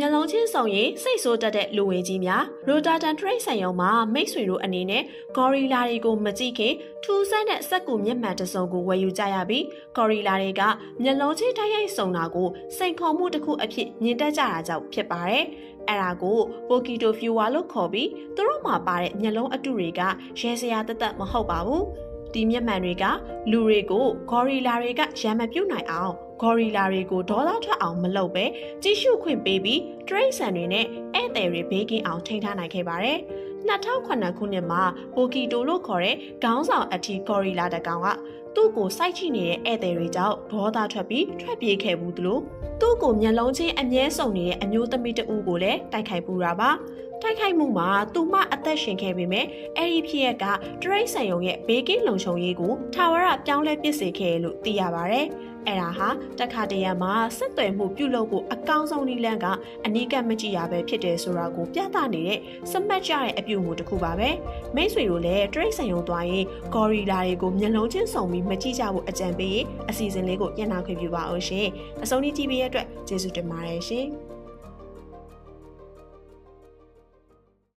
ညလုံးချင်းဆောင်ရင်စိတ်ဆိုးတတ်တဲ့လူဝင်ကြီးများရိုတာတန်ထရိတ်ဆိုင်ရုံမှာမိတ်ဆွေတို့အနေနဲ့ဂေါ်ရီလာတွေကိုမကြည့်ခင်ထူးဆန်းတဲ့စက်ကူမျက်မှန်တစ်စုံကိုဝယ်ယူကြရပြီးဂေါ်ရီလာတွေကညလုံးချင်းတိုက်ရိုက်စုံတာကိုစိန်ခေါ်မှုတစ်ခုအဖြစ်မြင်တတ်ကြတာကြောင့်ဖြစ်ပါတယ်။အဲ့ဒါကိုပိုကီတိုဖျူဝါလို့ခေါ်ပြီးသူတို့မှာပါတဲ့ညလုံးအတုတွေကရဲစရာတသက်မဟုတ်ပါဘူး။ ဒီမျက်မှန်တွေကလူတွေကိုဂေါ်ရီလာတွေကရံမပြုတ်နိုင်အောင်ဂေါ်ရီလာတွေကိုဒေါသထွက်အောင်မလုပ်ပဲကြည့်ရှုခွင့်ပေးပြီးတရိတ်ဆန်တွေနဲ့ဧည့်သည်တွေဘေးကင်းအောင်ထိန်းထားနိုင်ခဲ့ပါတယ်။2009ခုနှစ်မှာပိုကီတိုလို့ခေါ်တဲ့ခေါင်းဆောင်အထီဂေါ်ရီလာတကောင်ကသူ့ကိုစိုက်ချိနေတဲ့ဧည့်သည်တွေကြောင့်ဒေါသထွက်ပြီးထွက်ပြေးခဲ့ဘူးသလိုသူ့ကိုမျက်လုံးချင်းအမြဲစုံနေတဲ့အမျိုးသမီးတဦးကိုလည်းတိုက်ခိုက်ပူတာပါ။ တိုက်ခိုက်မှုမှာသူမအသက်ရှင်ခဲ့ပေမဲ့အဲ့ဒီဖြစ်ရက်ကတရိတ်ဆန်ယုံရဲ့ဘေးကင်းလုံခြုံရေးကိုထာဝရပြောင်းလဲပစ်စေခဲ့လို့သိရပါဗျ။အဲ့ဒါဟာတခါတရံမှာဆက်သွယ်မှုပြုလုပ်ဖို့အကောင်းဆုံးနည်းလမ်းကအနိကမကြည့်ရပဲဖြစ်တယ်ဆိုတာကိုပြသနေတဲ့စမတ်ကြတဲ့အပြုအမူတစ်ခုပါပဲမိတ်ဆွေတို့လည်းတရိတ်ဆန်ယုံသွားရင်ဂေါ်ရီလာတွေကိုမျက်လုံးချင်းစုံပြီးမကြည့်ကြဖို့အကြံပေးရင်အစီအစဉ်လေးကိုညှနာခွင့်ပြုပါအောင်ရှင်အဆုံးထိကြည့်ပေးရတဲ့အတွက်ကျေးဇူးတင်ပါတယ်ရှင်